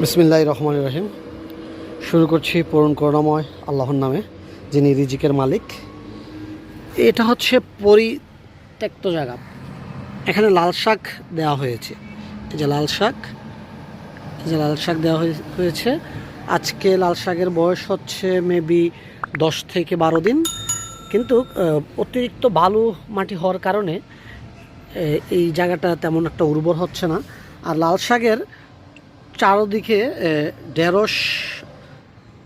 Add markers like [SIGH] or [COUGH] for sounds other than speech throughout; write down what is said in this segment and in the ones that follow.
বিসমিল্লাহ রহমান রহিম। শুরু করছি পূরণ করুণাময় আল্লাহর নামে, যিনি রিজিকের মালিক। এটা হচ্ছে পরিত্যক্ত জায়গা। এখানে লাল শাক দেওয়া হয়েছে। এই যে লাল শাক, এই যে লাল শাক দেওয়া হয়ে- হয়েছে। আজকে লাল শাকের বয়স হচ্ছে মেবি দশ থেকে বারো দিন। কিন্তু অতিরিক্ত বালু মাটি হওয়ার কারণে এই জায়গাটা তেমন একটা উর্বর হচ্ছে না। আর লাল শাকের চারদিকে ঢেঁড়স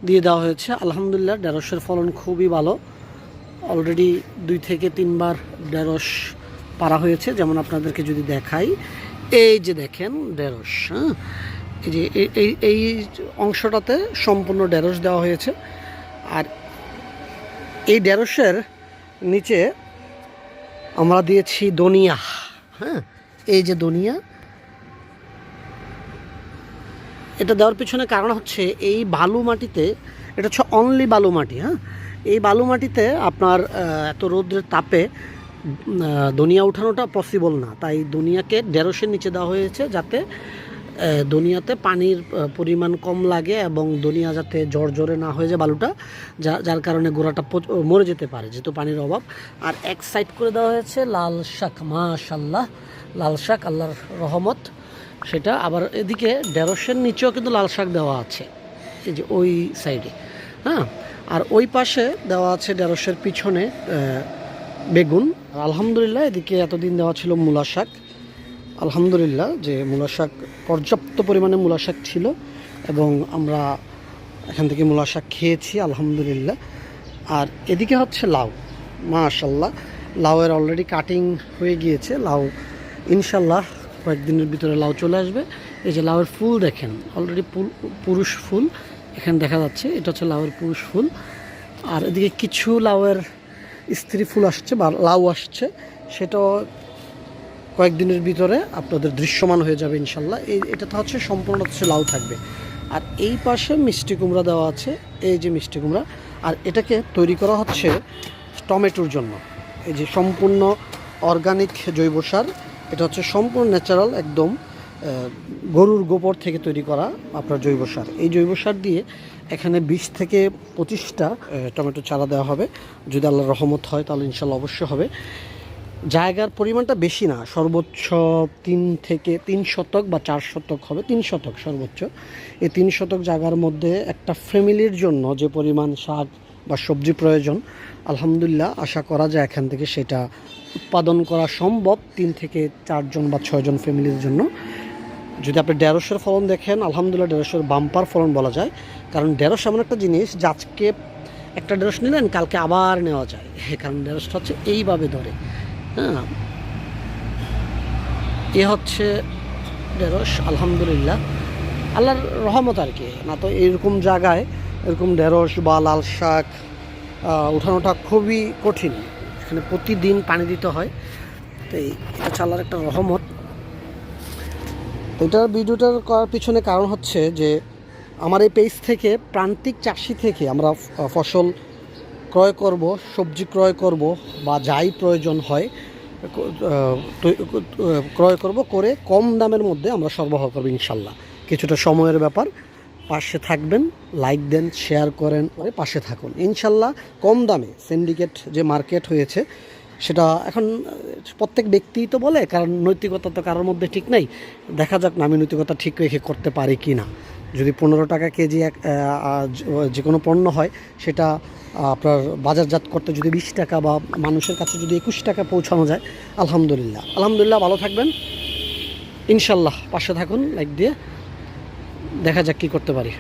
দিয়ে দেওয়া হয়েছে। আলহামদুলিল্লাহ, ঢেঁড়সের ফলন খুবই ভালো। অলরেডি দুই থেকে তিনবার ঢেঁড়স পারা হয়েছে। যেমন আপনাদেরকে যদি দেখাই, এই যে দেখেন ঢেঁড়স হ্যাঁ? এই যে এই- এই এই অংশটাতে সম্পূর্ণ ঢেঁড়স দেওয়া হয়েছে। আর এই ঢেঁড়সের নিচে আমরা দিয়েছি দনিয়া হ্যাঁ? এই যে দনিয়া এটা দেওয়ার পিছনে কারণ হচ্ছে এই বালু মাটিতে, এটা হচ্ছে অনলি বালু মাটি হ্যাঁ? এই বালু মাটিতে আপনার এত রৌদ্রের তাপে দুনিয়া উঠানোটা পসিবল না। তাই দুনিয়াকে ঢেঁড়সের নিচে দেওয়া হয়েছে যাতে দুনিয়াতে পানির পরিমাণ কম লাগে এবং দুনিয়া যাতে জ্বর জ্বরে না হয়ে যায় বালুটা, যা, যার কারণে গোড়াটা মরে যেতে পারে যেহেতু পানির অভাব। আর এক সাইড করে দেওয়া হয়েছে লাল শাক মাশাল্লাহ লাল শাক, আল্লাহর রহমত। সেটা আবার এদিকে ঢেঁড়সের নিচেও কিন্তু লাল শাক দেওয়া আছে, এই যে ওই সাইডে হ্যাঁ? আর ওই পাশে দেওয়া আছে ঢেঁড়সের পিছনে বেগুন। আলহামদুলিল্লাহ এদিকে এতদিন দেওয়া ছিল মূলা শাক। আলহামদুলিল্লাহ যে মূলা শাক, পর্যাপ্ত পরিমাণে মূলা শাক ছিল এবং আমরা এখান থেকে মূলা শাক খেয়েছি, আলহামদুলিল্লাহ। আর এদিকে হচ্ছে লাউ মাশাল্লাহ লাউয়ের অলরেডি কাটিং হয়ে গিয়েছে। লাউ ইনশাল্লাহ কয়েকদিনের ভিতরে লাউ চলে আসবে। এই যে লাউয়ের ফুল দেখেন অলরেডি পুরুষ ফুল এখানে দেখা যাচ্ছে, এটা হচ্ছে লাউয়ের পুরুষ ফুল। আর এদিকে কিছু লাউয়ের স্ত্রী ফুল আসছে বা লাউ আসছে, সেটাও কয়েকদিনের ভিতরে আপনাদের দৃশ্যমান হয়ে যাবে ইনশাল্লাহ। এই, এটা তো হচ্ছে সম্পূর্ণ হচ্ছে লাউ থাকবে। আর এই পাশে মিষ্টি কুমড়া দেওয়া আছে, এই যে মিষ্টি কুমড়া। আর এটাকে তৈরি করা হচ্ছে টমেটোর জন্য। এই যে সম্পূর্ণ অর্গানিক জৈব সার এটা হচ্ছে সম্পূর্ণ ন্যাচারাল একদম গরুর গোবর থেকে তৈরি করা আপনার জৈব সার। এই জৈব সার দিয়ে এখানে বিশ থেকে পঁচিশটা টমেটো চারা দেওয়া হবে। যদি আল্লাহ রহমত হয় তাহলে ইনশাল্লাহ অবশ্যই হবে। জায়গার পরিমাণটা বেশি না, সর্বোচ্চ তিন থেকে তিন শতক বা চার শতক হবে, তিন শতক সর্বোচ্চ। এই তিন শতক জায়গার মধ্যে একটা ফ্যামিলির জন্য যে পরিমাণ শাক বা সবজি প্রয়োজন, আলহামদুলিল্লাহ আশা করা যায় এখান থেকে সেটা উৎপাদন করা সম্ভব তিন থেকে চারজন বা ছয়জন ফ্যামিলির জন্য। যদি আপনি ঢেঁড়সের ফলন দেখেন, আলহামদুলিল্লাহ ঢেঁড়সের বাম্পার ফলন বলা যায়। কারণ ঢেঁড়স এমন একটা জিনিস যে আজকে একটা ঢেঁড়স নিলেন, কালকে আবার নেওয়া যায়। [LAUGHS] কারণ ঢেঁড়সটা হচ্ছে এইভাবে ধরে হ্যাঁ? এ হচ্ছে ঢেঁড়স, আলহামদুলিল্লাহ। আল্লাহর রহমত আর কি। না তো এরকম জায়গায় এরকম ঢেঁড়স বা লাল শাক উঠানোটা খুবই কঠিন। এখানে প্রতিদিন পানি দিতে হয়। তো এটা আল্লাহর একটা রহমত। এটার ভিডিওটার করার পিছনে কারণ হচ্ছে যে, আমার এই পেজ থেকে, প্রান্তিক চাষি থেকে আমরা ফসল ক্রয় করব, সবজি ক্রয় করব বা যাই প্রয়োজন হয় ক্রয় করব, করে কম দামের মধ্যে আমরা সরবরাহ করব ইনশাল্লাহ কিছুটা সময়ের ব্যাপার। পাশে থাকবেন লাইক দেন শেয়ার করেন পাশে থাকুন। ইনশাল্লাহ কম দামে সিন্ডিকেট যে মার্কেট হয়েছে, সেটা এখন, প্রত্যেক ব্যক্তিই তো বলে, কারণ নৈতিকতা তো কারোর মধ্যে ঠিক নাই। দেখা যাক না আমি নৈতিকতা ঠিক রেখে করতে পারি কি না। যদি পনেরো টাকা কেজি এক যে কোনো পণ্য হয়, সেটা আপনার বাজারজাত করতে যদি বিশ টাকা বা মানুষের কাছে যদি একুশ টাকা পৌঁছানো যায়, আলহামদুলিল্লাহ। আলহামদুলিল্লাহ ভালো থাকবেন। ইনশাল্লাহ পাশে থাকুন লাইক দিয়ে। দেখা যাক কী করতে পারি।